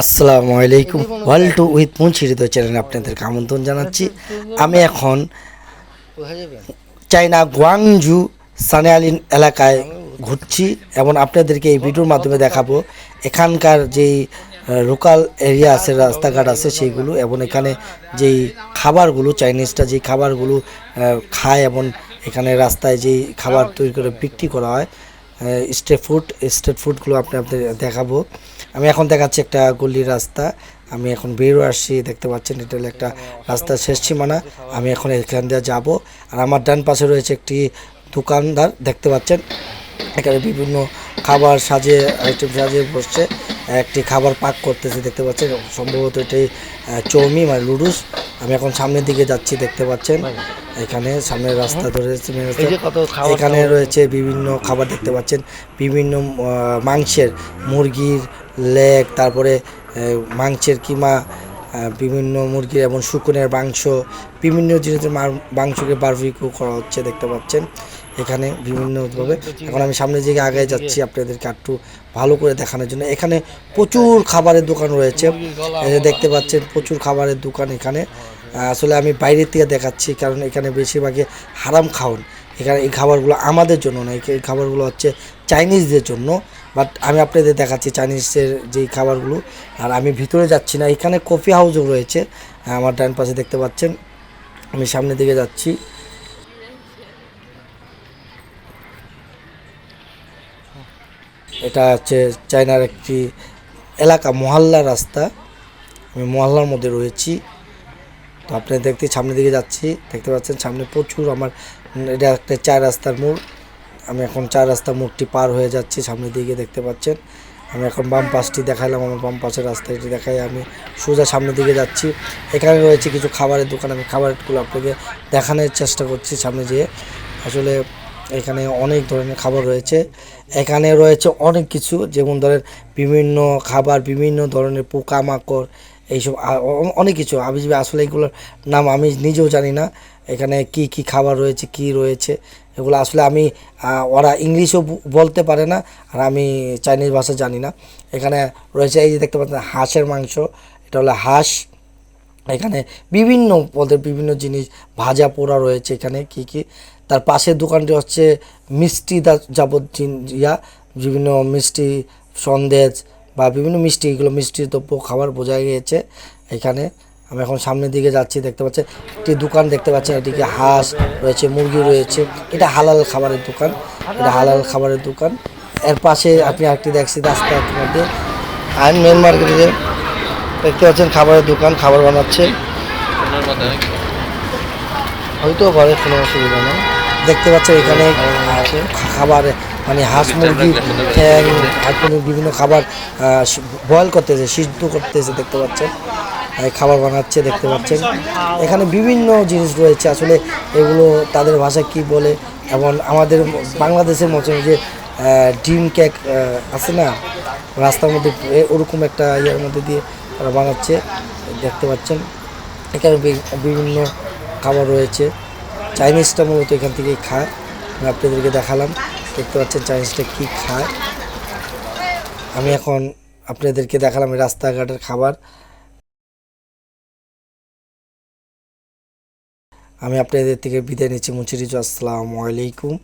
আসসালামু আলাইকুম। World to with মুন্সিরিত চ্যানেলে আপনাদেরকে আমন্ত্রণ জানাচ্ছি। আমি এখন চাইনা গুয়াংজু সানেয়ালিন এলাকায় ঘুরছি এবং আপনাদেরকে এই ভিডিওর মাধ্যমে দেখাবো। এখানকার যেই লোকাল এরিয়া আছে, রাস্তাঘাট আছে সেইগুলো এবং এখানে যেই খাবারগুলো চাইনিজটা যেই খাবারগুলো খায় এবং এখানে রাস্তায় যেই খাবার তৈরি করে বিক্রি করা হয় স্ট্রিট ফুড স্ট্রিট ফুডগুলো আপনি আপনাদের দেখাবো। আমি এখন দেখাচ্ছি একটা গলির রাস্তা। আমি এখন বেরো আসছি, দেখতে পাচ্ছেন এটা হলো একটা রাস্তা শেষ সীমানা। আমি এখন এখান দিয়ে যাব। আর আমার ডান পাশে রয়েছে একটি দোকানদার, দেখতে পাচ্ছেন। এখানে বিভিন্ন খাবার সাজিয়ে আইটেম সাজিয়ে বসছে। একটি খাবার পাক করতেছে দেখতে পাচ্ছেন? সম্ভবত এটি চৌমি মানে লুডুস। আমি এখন সামনের দিকে যাচ্ছি দেখতে পাচ্ছেন? এখানে সামনের রাস্তা ধরে main রাস্তা। খাবার এখানে রয়েছে বিভিন্ন খাবার দেখতে পাচ্ছেন? বিভিন্ন মাংসের মুরগির লেগ তারপরে মাংসের কিমা বিভিন্ন মুরগির এবং শুকনের মাংস, বিভিন্ন জিনিসের মাংসকে বারবিকিউ করা হচ্ছে দেখতে পাচ্ছেন। এখানে বিভিন্নভাবে এখন আমি সামনের দিকে আগে যাচ্ছি আপনাদেরকে একটু ভালো করে দেখানোর জন্য। এখানে প্রচুর খাবারের দোকান রয়েছে। দেখতে পাচ্ছেন, প্রচুর খাবারের দোকান এখানে। আসলে আমি বাইরের থেকে দেখাচ্ছি কারণ এখানে বেশিরভাগই হারাম খাওন। এখানে এই খাবারগুলো আমাদের জন্য না, এই খাবারগুলো হচ্ছে চাইনিজদের জন্য। বাট আমি আপনাদের দেখাচ্ছি চাইনিজের যেই খাবারগুলো। আর আমি ভিতরে যাচ্ছি না, এখানে কফি হাউসও রয়েছে। আমার ডান পাশে দেখতে পাচ্ছেন। আমি সামনের দিকে যাচ্ছি। এটা হচ্ছে চায়নার একটি এলাকা, মহল্লা রাস্তা। আমি মহল্লার মধ্যে রয়েছি। তো আপনি দেখতে সামনের দিকে যাচ্ছি, দেখতে পাচ্ছেন সামনে প্রচুর আমার, এটা একটা চার রাস্তার মোড়। আমি এখন চার রাস্তার মুখটি পার হয়ে যাচ্ছি, সামনের দিকে দেখতে পাচ্ছেন। আমি এখন বাম পাশটি দেখালাম আমার বাম পাশের রাস্তাটি দেখাই, আমি সোজা সামনের দিকে যাচ্ছি। এখানে রয়েছে কিছু খাবারের দোকান, আমি খাবারগুলো আপনাকে দেখানোর চেষ্টা করছি সামনে যেয়ে। আসলে এখানে অনেক ধরনের খাবার রয়েছে। এখানে রয়েছে অনেক কিছু, যেমন ধরেন বিভিন্ন খাবার, বিভিন্ন ধরনের পোকামাকড় এইসব অনেক কিছু। আমি যে আসলে এগুলোর নাম আমি নিজেও জানি না। এখানে কি কি খাবার রয়েছে, কি রয়েছে, এগুলো আসলে আমি ওরা ইংলিশও বলতে পারে না, আর আমি চাইনিজ ভাষা জানি না। এখানে রয়েছে এই যে দেখতে পাচ্ছেন, হাঁসের মাংস, এটা হলো হাঁস। এখানে বিভিন্ন পদের বিভিন্ন জিনিস, ভাজা পোড়া রয়েছে এখানে, কি কি। তার পাশের দোকানটি হচ্ছে মিষ্টি দা- যাবত ইয়া, বিভিন্ন মিষ্টি, সন্দেশ বা বিভিন্ন মিষ্টি, এগুলো মিষ্টি দ্রব্য, খাবার বোঝা গিয়েছে। এখানে আমি এখন সামনের দিকে যাচ্ছি, দেখতে পাচ্ছি একটি দোকান দেখতে পাচ্ছেন, এদিকে হাঁস রয়েছে, মুরগি রয়েছে। এটা হালাল খাবারের দোকান, এটা হালাল খাবারের দোকান। এর পাশে আপনি আরেকটি দেখছি রাস্তার মধ্যে। আইন মেন মার্কেটে দেখতে পাচ্ছেন খাবারের দোকান, খাবার বানাচ্ছে। হয়তো ঘরে কোনো অসুবিধা নেই। দেখতে পাচ্ছেন এখানে খাবার মানে হাঁস মুরগি, ঠ্যাং মুরগি বিভিন্ন খাবার বয়েল করতেছে, সিদ্ধ করতেছে, দেখতে পাচ্ছেন খাবার বানাচ্ছে, দেখতে পাচ্ছেন। এখানে বিভিন্ন জিনিস রয়েছে। আসলে এগুলো তাদের ভাষায় কি বলে? এবং আমাদের বাংলাদেশের মতো যে ডিম কেক আছে না? রাস্তার মধ্যে ওরকম একটা ইয়ের মধ্যে দিয়ে তারা বানাচ্ছে, দেখতে পাচ্ছেন। এখানে বিভিন্ন খাবার রয়েছে। চাইনিজটা মূলত এখান থেকেই খায়। আমি আপনাদেরকে দেখালাম, দেখতে পাচ্ছেন চাইনিজটা কী খায়। আমি এখন আপনাদেরকে দেখালাম রাস্তাঘাটের খাবার। আমি আপনাদের থেকে বিদায় নিচ্ছি। মুচিরিজ আসসালামু আলাইকুম।